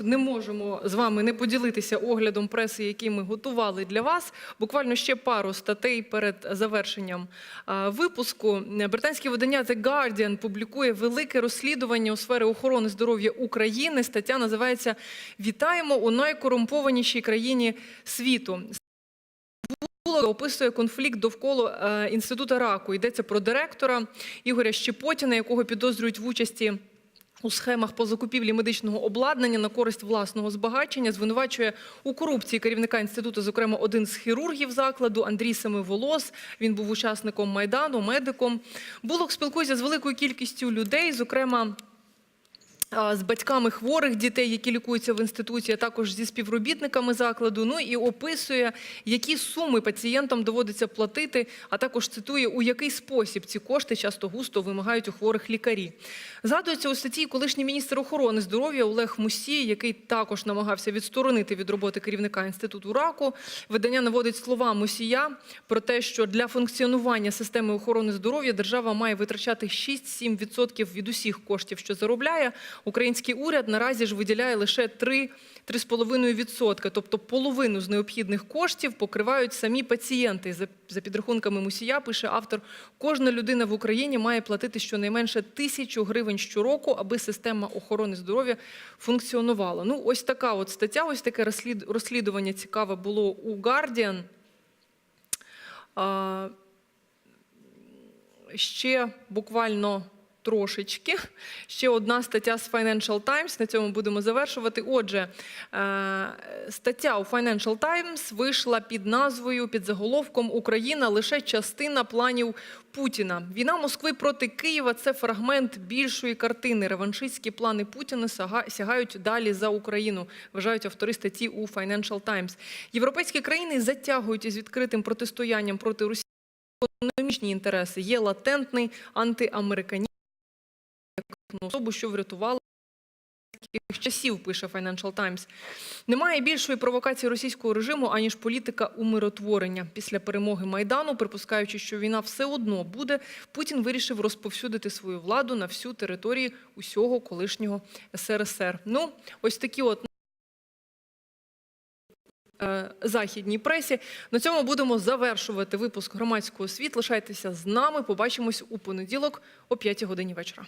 Не можемо з вами не поділитися оглядом преси, який ми готували для вас. Буквально ще пару статей перед завершенням випуску. Британське видання The Guardian публікує велике розслідування у сфері охорони здоров'я України. Стаття називається Вітаємо у найкорумпованішій країні світу. Описує конфлікт довкола е, інституту раку. Йдеться про директора Ігоря Щепотіна, якого підозрюють в участі. У схемах по закупівлі медичного обладнання на користь власного збагачення звинувачує у корупції керівника інституту, зокрема один з хірургів закладу Андрій Семиволос. Він був учасником майдану, медиком. Булок спілкується з великою кількістю людей, зокрема. З батьками хворих дітей, які лікуються в інституті, а також зі співробітниками закладу. Ну і описує, які суми пацієнтам доводиться платити, а також цитує, у який спосіб ці кошти часто густо вимагають у хворих лікарі. Згадується у статті колишній міністр охорони здоров'я Олег Мусій, який також намагався відсторонити від роботи керівника інституту раку. Видання наводить слова Мусія про те, що для функціонування системи охорони здоров'я держава має витрачати 6-7% від усіх коштів, що заробляє. Український уряд наразі ж виділяє лише 3-3,5%, тобто половину з необхідних коштів покривають самі пацієнти. За, підрахунками Мусія, пише автор, кожна людина в Україні має платити щонайменше тисячу гривень щороку, аби система охорони здоров'я функціонувала. Ну, ось така от стаття, ось таке розслід- розслідування цікаве було у Guardian. Ще буквально трошечки. Ще одна стаття з Financial Times. На цьому будемо завершувати. Отже, е, стаття у Financial Times вийшла під назвою, під заголовком Україна лише частина планів Путіна. Війна Москви проти Києва це фрагмент більшої картини. Реваншистські плани Путіна сягають далі за Україну, вважають автори статті у Financial Times. Європейські країни затягують із відкритим протистоянням проти Росії економічні інтереси. Є латентний антиамериканізм як особу, що врятувала часів, пише Financial Times. Немає більшої провокації російського режиму, аніж політика умиротворення. Після перемоги Майдану, припускаючи, що війна все одно буде, Путін вирішив розповсюдити свою владу на всю територію усього колишнього СРСР. Ну, ось такі от е, західній пресі. На цьому будемо завершувати випуск громадського світ. Лишайтеся з нами. Побачимось у понеділок о 5 годині вечора.